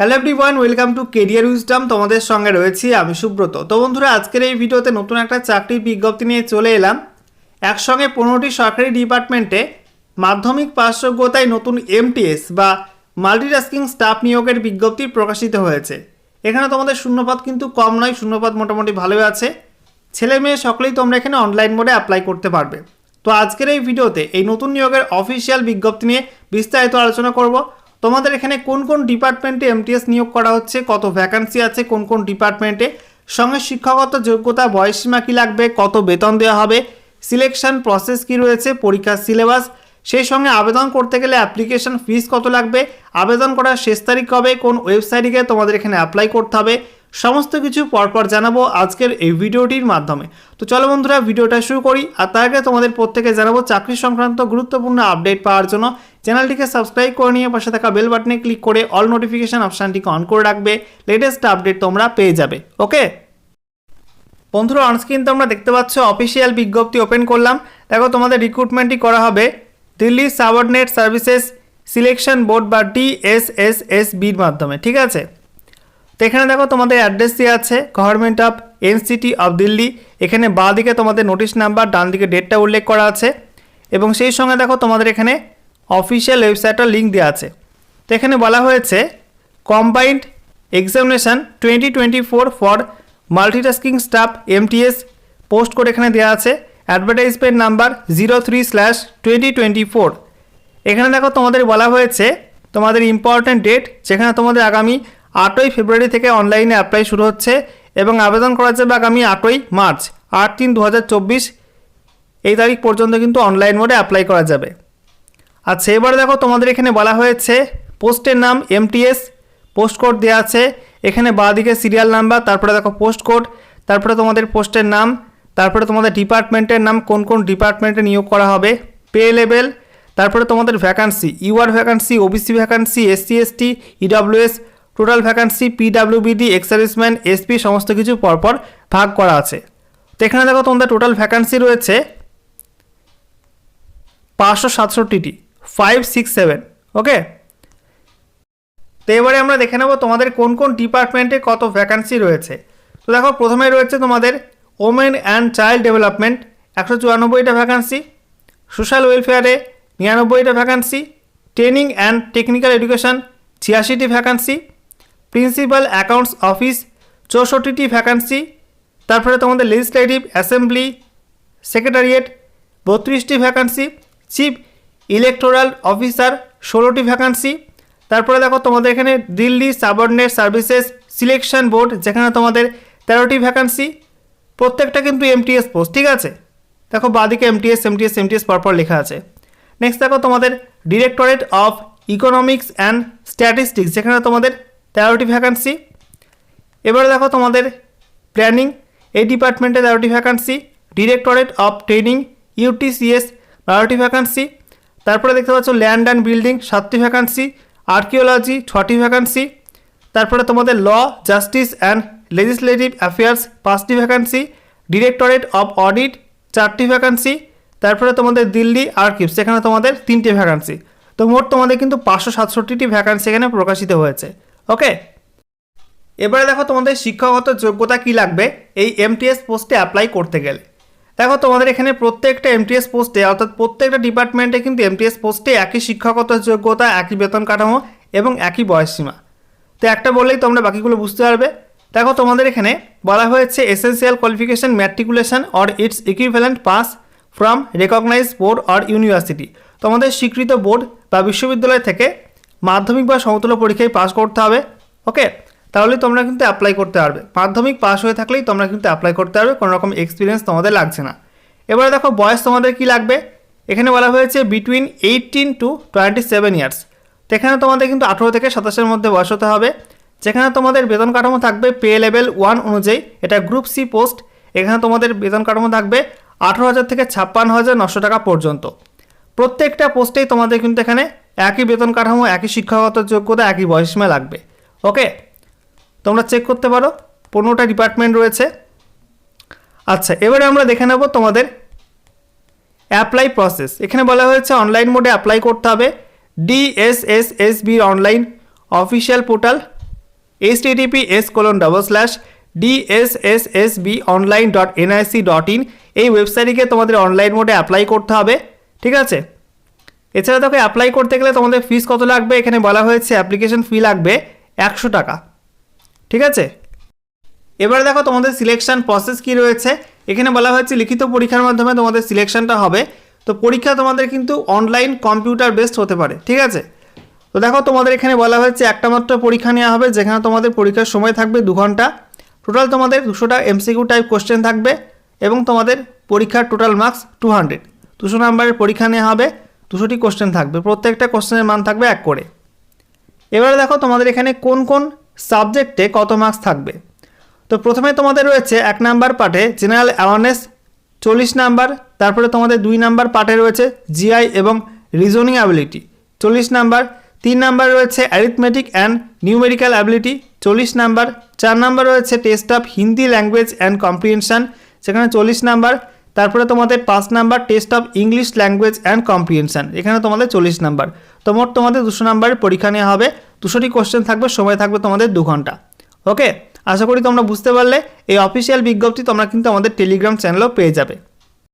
Hello every one welcome to career wisdom তোমাদের সঙ্গে রয়েছি আমি সুব্রত। তো বন্ধুরা, আজকের এই ভিডিওতে নতুন একটা চাকরির বিজ্ঞপ্তি নিয়ে চলে এলাম। একসঙ্গে পনেরোটি সরকারি ডিপার্টমেন্টে মাধ্যমিক পাস যোগ্যতায় নতুন এমটিএস বা মাল্টিটাস্কিং স্টাফ নিয়োগের বিজ্ঞপ্তি প্রকাশিত হয়েছে। এখানে তোমাদের শূন্যপদ কিন্তু কম নয়, শূন্যপদ মোটামুটি ভালোই আছে। ছেলে মেয়ে সকলেই তোমরা এখানে অনলাইন মোডে অ্যাপ্লাই করতে পারবে। তো আজকের এই ভিডিওতে এই নতুন নিয়োগের অফিসিয়াল বিজ্ঞপ্তি নিয়ে বিস্তারিত আলোচনা করব। তোমাদের এখানে কোন কোন ডিপার্টমেন্টে এমটিএস নিয়োগ করা হচ্ছে? কত ভ্যাকান্সি আছে? কোন কোন ডিপার্টমেন্টে? সঙ্গে শিক্ষাগত যোগ্যতা, বয়সসীমা কী লাগবে? কত বেতন দেওয়া হবে? সিলেকশন প্রসেস কী রয়েছে? পরীক্ষার সিলেবাস সেই সঙ্গে আবেদন করতে গেলে অ্যাপ্লিকেশন ফিস কত লাগবে? আবেদন করার শেষ তারিখ কবে? কোন ওয়েবসাইটে গিয়ে তোমাদের এখানে অ্যাপ্লাই করতে হবে? সমস্ত কিছু পরপর জানাব আজকের এই ভিডিওটির মাধ্যমে। তো চলো বন্ধুরা, ভিডিওটা শুরু করি। আর তার আগে তোমাদের প্রত্যেকে জানাব, চাকরি সংক্রান্ত গুরুত্বপূর্ণ আপডেট পাওয়ার জন্য চ্যানেলটিকে সাবস্ক্রাইব করে নিয়ে পাশে থাকা বেল বাটনে ক্লিক করে অল নোটিফিকেশান অপশানটিকে অন করে রাখবে। লেটেস্ট আপডেট তোমরা পেয়ে যাবে। ওকে বন্ধুরা অনস্ক্রিন তোমরা দেখতে পাচ্ছ অফিসিয়াল বিজ্ঞপ্তি ওপেন করলাম। দেখো, তোমাদের রিক্রুটমেন্টই করা হবে। Delhi subordinate services selection board বা ডিএসএসএসবির মাধ্যমে, ঠিক আছে? তো এখানে দেখো, তোমাদের অ্যাড্রেস দেওয়া আছে government of NCT of Delhi এখানে বাঁ দিকে তোমাদের নোটিশ নাম্বার ডান দিকে ডেটটা উল্লেখ করা আছে। এবং সেই সঙ্গে দেখো, তোমাদের এখানে অফিসিয়াল ওয়েবসাইটের লিঙ্ক দেওয়া আছে। তো এখানে বলা হয়েছে, combined examination twenty twenty four for multitasking staff MTS post করে এখানে দেওয়া আছে। Advertisement number zero three slash twenty twenty four. এখানে দেখো তোমাদের বলা হয়েছে, তোমাদের ইম্পর্ট্যান্ট ডেট যেখানে তোমাদের আগামী আটই ফেব্রুয়ারি থেকে অনলাইনে অ্যাপ্লাই শুরু হচ্ছে এবং আবেদন করা যাবে আগামী আটই মার্চ, আট তিন দু এই তারিখ পর্যন্ত কিন্তু অনলাইন মোডে অ্যাপ্লাই করা যাবে। আচ্ছা এবারে দেখো তোমাদের এখানে বলা হয়েছে পোস্টের নাম এমটিএস পোস্ট কোড দেওয়া আছে। এখানে দিকে সিরিয়াল নাম্বার, তারপরে দেখো পোস্ট কোড, তারপরে তোমাদের পোস্টের নাম, তারপরে তোমাদের ডিপার্টমেন্টের নাম, কোন কোন ডিপার্টমেন্টে নিয়োগ করা হবে, পে লেভেল, তারপরে তোমাদের vacancy, UR vacancy, OBC vacancy, SC, ST, EWS, total vacancy, PWBD ex serviceman SP, সমস্ত কিছু পরপর ভাগ করা আছে। তো এখানে দেখো তোমাদের টোটাল ভ্যাকান্সি রয়েছে পাঁচশো সাতষট্টিটি। ফাইভ সিক্স সেভেন ওকে তো এবারে আমরা দেখে নেব তোমাদের কোন কোন ডিপার্টমেন্টে কত ভ্যাকান্সি রয়েছে। তো দেখো, প্রথমে রয়েছে তোমাদের ওমেন অ্যান্ড চাইল্ড ডেভেলপমেন্ট একশো চুরানব্বইটা ভ্যাকান্সি সোশ্যাল ওয়েলফেয়ারে নিরানব্বইটা vacancy training and technical education ছিয়াশিটি vacancy principal accounts office চৌষট্টিটি ভ্যাকান্সি তারপরে তোমাদের লেজিসলেটিভ অ্যাসেম্বলি সেক্রেটারিয়েট বত্রিশটি ভ্যাকান্সি চিফ ইলেকটোরাল অফিসার, ষোলোটি ভ্যাকান্সি তারপরে দেখো তোমাদের এখানে Delhi subordinate services selection board যেখানে তোমাদের তেরোটি ভ্যাকান্সি প্রত্যেকটা কিন্তু এমটিএস পোস্ট ঠিক আছে? দেখো বাদিকে এমটিএস এমটিএস এমটিএস পরপর লেখা আছে। নেক্সট দেখো তোমাদের directorate of economics and statistics যেখানে তোমাদের তেরোটি ভ্যাকান্সি এবারে দেখো তোমাদের প্ল্যানিং এই ডিপার্টমেন্টে তেরোটি vacancy directorate of training UTCS বারোটি ভ্যাকান্সি তারপরে দেখতে পাচ্ছ ল্যান্ড অ্যান্ড বিল্ডিং সাতটি ভ্যাকান্সি আর্কিওলজি ছটি ভ্যাকান্সি তারপরে তোমাদের law justice and legislative affairs পাঁচটি ভ্যাকান্সি ডিরেক্টরেট অফ অডিট চারটি ভ্যাকান্সি তারপরে তোমাদের দিল্লি আর্কিভস সেখানে তোমাদের তিনটি ভ্যাকান্সি তো মোট তোমাদের কিন্তু পাঁচশো সাতষট্টিটি ভ্যাকান্সি এখানে প্রকাশিত হয়েছে। ওকে? এবারে দেখো তোমাদের শিক্ষাগত যোগ্যতা কি লাগবে? এই এমটিএস পোস্টে অ্যাপ্লাই করতে গেলে। দেখো, তোমাদের এখানে প্রত্যেকটা এমটিএস পোস্টে অর্থাৎ প্রত্যেকটা ডিপার্টমেন্টে কিন্তু এমটিএস পোস্টে একই শিক্ষাগত যোগ্যতা, একই বেতন কাঠামো এবং একই বয়সসীমা। তো একটা বললেই তোমরা বাকিগুলো বুঝতে পারবে। দেখো, তোমাদের এখানে বলা হয়েছে essential qualification matriculation or its equivalent pass from recognise board or university তোমাদের স্বীকৃত বোর্ড বা বিশ্ববিদ্যালয় থেকে মাধ্যমিক বা সমতুল্য পরীক্ষায় পাস করতে হবে ওকে তাহলে তোমরা কিন্তু অ্যাপ্লাই করতে পারবে। মাধ্যমিক পাস হয়ে থাকলেই তোমরা কিন্তু অ্যাপ্লাই করতে পারবে কোনো রকম এক্সপিরিয়েন্স তোমাদের লাগছে না। এবারে দেখো বয়স তোমাদের কি লাগবে? এখানে বলা হয়েছে between eighteen to twenty seven years এখানে তোমাদের কিন্তু আঠেরো থেকে সাতাশের মধ্যে বয়স হতে হবে। যেখানে তোমাদের বেতন কাঠামো থাকবে পে লেভেল ওয়ান অনুযায়ী, এটা গ্রুপ সি পোস্ট এখানে তোমাদের বেতন কাঠামো থাকবে আঠেরো হাজার থেকে ছাপ্পান্ন হাজার নশো টাকা পর্যন্ত। প্রত্যেকটা পোস্টেই তোমাদের কিন্তু এখানে একই বেতন কাঠামো, একই শিক্ষাগত যোগ্যতা, একই বয়সীমা লাগবে। ওকে তোমরা চেক করতে পারো, পনেরোটা ডিপার্টমেন্ট রয়েছে। আচ্ছা এবারে আমরা দেখে নেব তোমাদের অ্যাপ্লাই প্রসেস এখানে বলা হয়েছে অনলাইন মোডে অ্যাপ্লাই করতে হবে। ডিএসএসএসবির online official portal H TTP S colon double slash DSSSB online dot NIC dot in এই ওয়েবসাইটে তোমাদের অনলাইন মোডে অ্যাপ্লাই করতে হবে, ঠিক আছে? এছাড়া তোকে অ্যাপ্লাই করতে গেলে তোমাদের ফিস কত লাগবে? এখানে বলা হয়েছে অ্যাপ্লিকেশন ফি লাগবে একশো টাকা। ঠিক আছে? এবারে দেখো তোমাদের সিলেকশন প্রসেস কি রয়েছে। এখানে বলা হয়েছে লিখিত পরীক্ষার মাধ্যমে তোমাদের সিলেকশনটা হবে। তো পরীক্ষা তোমাদের কিন্তু অনলাইন কম্পিউটার বেসড হতে পারে, ঠিক আছে? তো দেখো তোমাদের এখানে বলা হয়েছে একটা মাত্র পরীক্ষা নেওয়া হবে, যেখানে তোমাদের পরীক্ষার সময় থাকবে দু ঘণ্টা। টোটাল তোমাদের দুশোটা এমসিকিউ টাইপ কোশ্চেন থাকবে এবং তোমাদের পরীক্ষার টোটাল মার্কস টু হান্ড্রেড দুশো নাম্বারের পরীক্ষা নেওয়া হবে, দুশোটি কোশ্চেন থাকবে। প্রত্যেকটা কোশ্চেনের মান থাকবে এক করে। এবারে দেখো তোমাদের এখানে কোন কোন সাবজেক্টে কত মার্কস থাকবে? তো প্রথমে তোমাদের রয়েছে এক নাম্বার পার্টে জেনারেল অ্যাওয়ারনেস চল্লিশ নাম্বার, তারপরে তোমাদের দুই নাম্বার পার্টে রয়েছে জিআই এবং রিজনিং অ্যাবিলিটি চল্লিশ নাম্বার, তিন নাম্বার রয়েছে অ্যারিথমেটিক অ্যান্ড নিউমেরিক্যাল অ্যাবিলিটি চল্লিশ নাম্বার, চার নাম্বার রয়েছে test of Hindi language and comprehension সেখানে চল্লিশ নাম্বার তারপরে তোমাদের পাঁচ number test of English language and comprehension এখানে তোমাদের চল্লিশ নাম্বার। তো মোট তোমাদের দুশো নাম্বারের পরীক্ষা নেওয়া হবে। দুশোটি কোশ্চেন থাকবে, সময় থাকবে তোমাদের দু ঘণ্টা। ওকে আশা করি তোমরা বুঝতে পারলে। এই অফিসিয়াল বিজ্ঞপ্তি তোমরা কিন্তু আমাদের টেলিগ্রাম চ্যানেলেও পেয়ে যাবে।